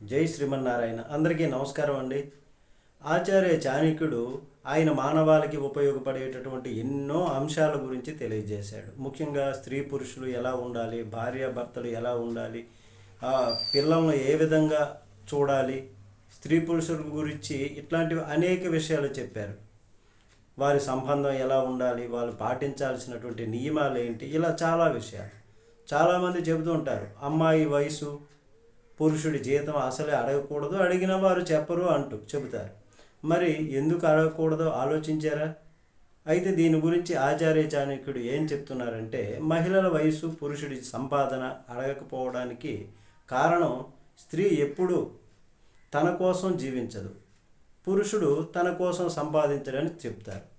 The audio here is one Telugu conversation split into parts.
జై శ్రీమన్నారాయణ. అందరికీ నమస్కారం అండి. ఆచార్య చాణిక్యుడు ఆయన మానవాళికి ఉపయోగపడేటటువంటి ఎన్నో అంశాల గురించి తెలియజేశాడు. ముఖ్యంగా స్త్రీ పురుషులు ఎలా ఉండాలి భార్య భర్తలు ఎలా ఉండాలి ఆ, పిల్లలను ఏ విధంగా చూడాలి స్త్రీ పురుషుల గురించి ఇట్లాంటివి అనేక విషయాలు చెప్పారు. వారి సంబంధం ఎలా ఉండాలి వాళ్ళు పాటించాల్సినటువంటి నియమాలు ఏంటి ఇలా చాలా విషయాలు. చాలామంది చెబుతూ ఉంటారు అమ్మాయి వయసు పురుషుడి జీతం అసలే అడగకూడదు అడిగిన వారు చెప్పరు అంటూ చెబుతారు. మరి ఎందుకు అడగకూడదో? ఆలోచించారా? అయితే దీని గురించి ఆచార్య చాణక్యుడు ఏం చెప్తున్నారంటే మహిళల వయస్సు పురుషుడి సంపాదన అడగకపోవడానికి కారణం స్త్రీ ఎప్పుడూ తన కోసం జీవించదు. పురుషుడు తన కోసం సంపాదించడని చెప్తారు.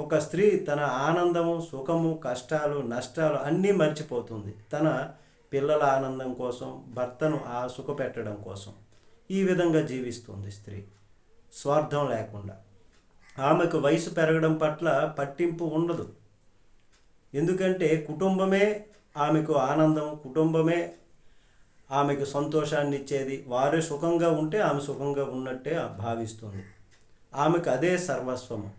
ఒక స్త్రీ తన ఆనందము సుఖము కష్టాలు నష్టాలు అన్నీ మర్చిపోతుంది. తన పిల్లల ఆనందం కోసం భర్తను ఆ సుఖపెట్టడం కోసం ఈ విధంగా జీవిస్తుంది స్త్రీ. స్వార్థం లేకుండా. ఆమెకు వయసు పెరగడం పట్ల పట్టింపు ఉండదు. ఎందుకంటే కుటుంబమే ఆమెకు ఆనందం కుటుంబమే ఆమెకు సంతోషాన్ని ఇచ్చేది. వారే సుఖంగా ఉంటే ఆమె సుఖంగా ఉన్నట్టే భావిస్తుంది. ఆమెకు అదే సర్వస్వము.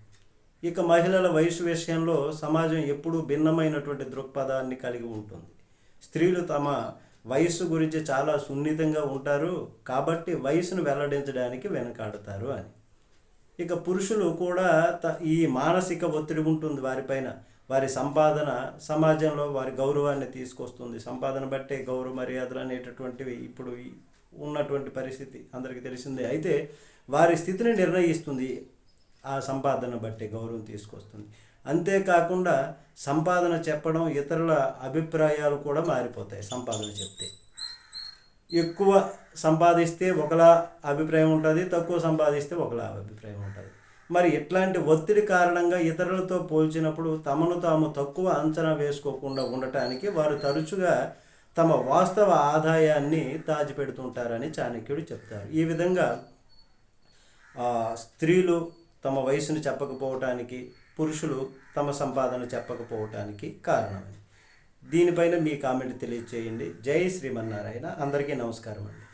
ఇక మహిళల వయసు విషయంలో సమాజం ఎప్పుడూ భిన్నమైనటువంటి దృక్పథాన్ని కలిగి ఉంటుంది. స్త్రీలు తమ వయస్సు గురించి చాలా సున్నితంగా ఉంటారు కాబట్టి వయసును వెల్లడించడానికి వెనకాడతారు అని. ఇక పురుషులు కూడా త ఈ మానసిక ఒత్తిడి ఉంటుంది వారిపైన. వారి సంపాదన సమాజంలో వారి గౌరవాన్ని తీసుకొస్తుంది. సంపాదన బట్టే గౌరవ మర్యాదలు అనేటటువంటివి ఇప్పుడు ఉన్నటువంటి పరిస్థితి అందరికీ తెలిసిందే. అయితే వారి స్థితిని నిర్ణయిస్తుంది. ఆ సంపాదన బట్టి గౌరవం తీసుకొస్తుంది. అంతేకాకుండా సంపాదన చెప్పడం ఇతరుల అభిప్రాయాలు కూడా మారిపోతాయి సంపాదన చెప్తే. ఎక్కువ సంపాదిస్తే ఒకలా అభిప్రాయం ఉంటుంది తక్కువ సంపాదిస్తే ఒకలా అభిప్రాయం ఉంటుంది. మరి ఇట్లాంటి ఒత్తిడి కారణంగా ఇతరులతో పోల్చినప్పుడు తమను తాము తక్కువ అంచనా వేసుకోకుండా ఉండటానికి వారు తరచుగా తమ వాస్తవ ఆదాయాన్ని దాచిపెడుతుంటారని చాణక్యుడు చెప్తారు. ఈ విధంగా స్త్రీలు తమ వయసును చెప్పకపోవటానికి పురుషులు తమ సంపాదన చెప్పకపోవటానికి కారణమని దీనిపైన మీ కామెంట్ తెలియచేయండి. జై శ్రీమన్నారాయణ. అందరికీ నమస్కారం అండి.